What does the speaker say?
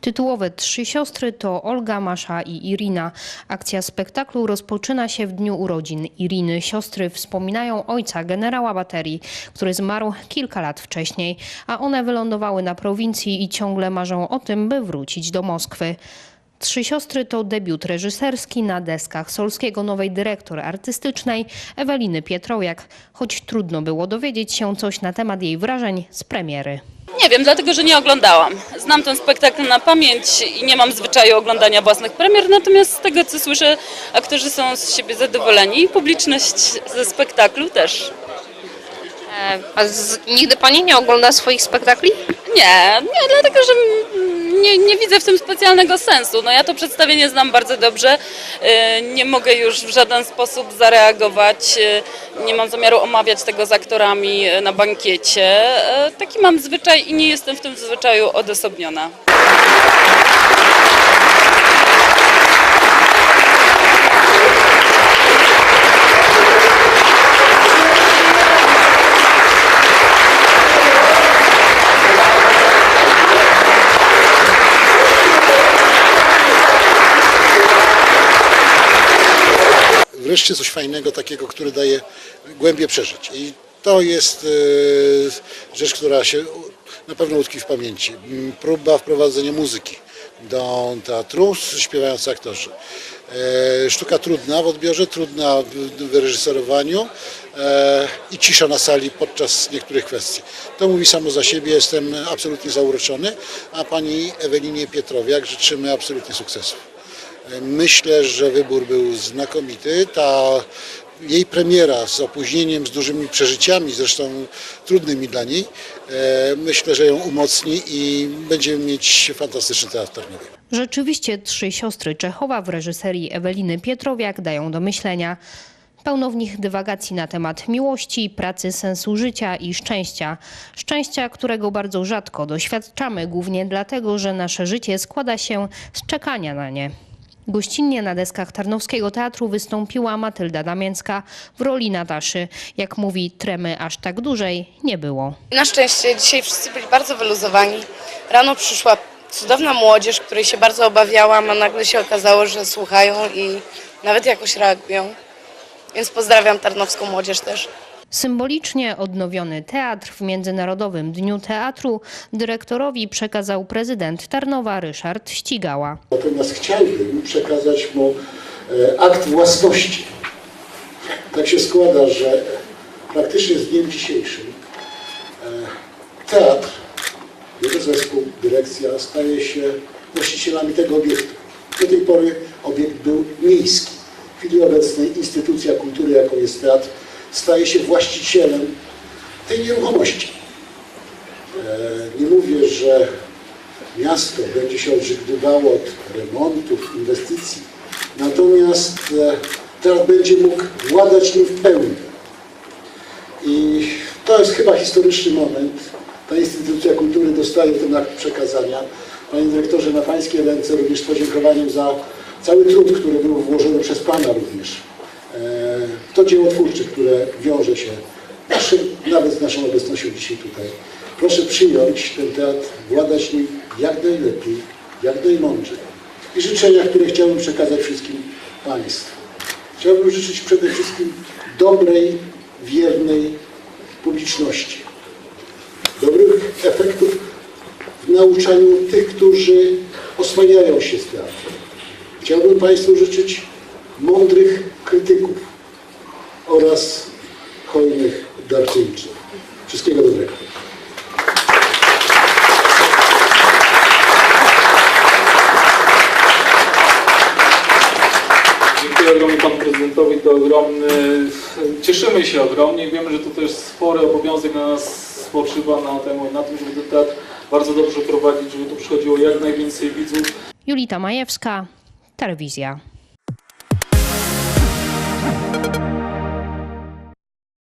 Tytułowe Trzy Siostry to Olga, Masza i Irina. Akcja spektaklu rozpoczyna się w dniu urodzin Iriny. Siostry wspominają ojca generała baterii, który zmarł kilka lat wcześniej, a one wylądowały na prowincji i ciągle marzą o tym, by wrócić do Moskwy. Trzy siostry to debiut reżyserski na deskach Solskiego nowej dyrektor artystycznej Eweliny Pietrowiak, choć trudno było dowiedzieć się coś na temat jej wrażeń z premiery. Nie wiem, dlatego że nie oglądałam. Znam ten spektakl na pamięć i nie mam zwyczaju oglądania własnych premier, natomiast z tego co słyszę, aktorzy są z siebie zadowoleni i publiczność ze spektaklu też. E, A z, nigdy pani nie ogląda swoich spektakli? Nie, nie, dlatego że nie, nie widzę w tym specjalnego sensu. No ja to przedstawienie znam bardzo dobrze. Yy, Nie mogę już w żaden sposób zareagować. Yy, Nie mam zamiaru omawiać tego z aktorami yy, na bankiecie. Taki mam zwyczaj i nie jestem w tym zwyczaju odosobniona. Wreszcie coś fajnego, takiego, który daje głębie przeżyć. I to jest e, rzecz, która się na pewno utkwi w pamięci. M, Próba wprowadzenia muzyki do teatru, śpiewający aktorzy. E, Sztuka trudna w odbiorze, trudna w w wyreżyserowaniu e, i cisza na sali podczas niektórych kwestii. To mówi samo za siebie, jestem absolutnie zauroczony, a pani Ewelinie Pietrowiak życzymy absolutnie sukcesów. Myślę, że wybór był znakomity. Ta jej premiera z opóźnieniem, z dużymi przeżyciami, zresztą trudnymi dla niej, e, myślę, że ją umocni i będziemy mieć fantastyczny teatr. Rzeczywiście trzy siostry Czechowa w reżyserii Eweliny Pietrowiak dają do myślenia. Pełno w nich dywagacji na temat miłości, pracy, sensu życia i szczęścia. Szczęścia, którego bardzo rzadko doświadczamy, głównie dlatego, że nasze życie składa się z czekania na nie. Gościnnie na deskach Tarnowskiego Teatru wystąpiła Matylda Damięcka w roli Nataszy. Jak mówi, tremy aż tak dużej nie było. Na szczęście dzisiaj wszyscy byli bardzo wyluzowani. Rano przyszła cudowna młodzież, której się bardzo obawiałam, a nagle się okazało, że słuchają i nawet jakoś reagują. Więc pozdrawiam tarnowską młodzież też. Symbolicznie odnowiony teatr w Międzynarodowym Dniu Teatru dyrektorowi przekazał prezydent Tarnowa Ryszard Ścigała. Natomiast chciałbym przekazać mu e, akt własności. Tak się składa, że praktycznie z dniem dzisiejszym e, teatr, jego zespół, dyrekcja staje się właścicielami tego obiektu. Do tej pory obiekt był miejski. W chwili obecnej instytucja kultury, jaką jest teatr, staje się właścicielem tej nieruchomości. E, Nie mówię, że miasto będzie się odżegnywało od remontów, inwestycji, natomiast e, teraz będzie mógł władać nim w pełni. I to jest chyba historyczny moment. Ta instytucja kultury dostaje ten akt przekazania. Panie dyrektorze, na Pańskie ręce również z podziękowaniem za cały trud, który był włożony przez Pana również. To dzieło twórcze, które wiąże się naszym, nawet z naszą obecnością dzisiaj tutaj. Proszę przyjąć ten teatr, władać nim jak najlepiej, jak najmądrzej. I życzenia, które chciałbym przekazać wszystkim Państwu. Chciałbym życzyć przede wszystkim dobrej, wiernej publiczności. Dobrych efektów w nauczaniu tych, którzy oswajają się z teatrem. Chciałbym Państwu życzyć mądrych krytyków oraz hojnych darczyńców. Wszystkiego dobrego. Dziękuję Panu Prezydentowi, to ogromny... Cieszymy się ogromnie wiemy, że to też spory obowiązek na nas spoczywa na, temu, na tym, żeby ten teatr bardzo dobrze prowadzić, żeby tu przychodziło jak najwięcej widzów. Julita Majewska, Telewizja.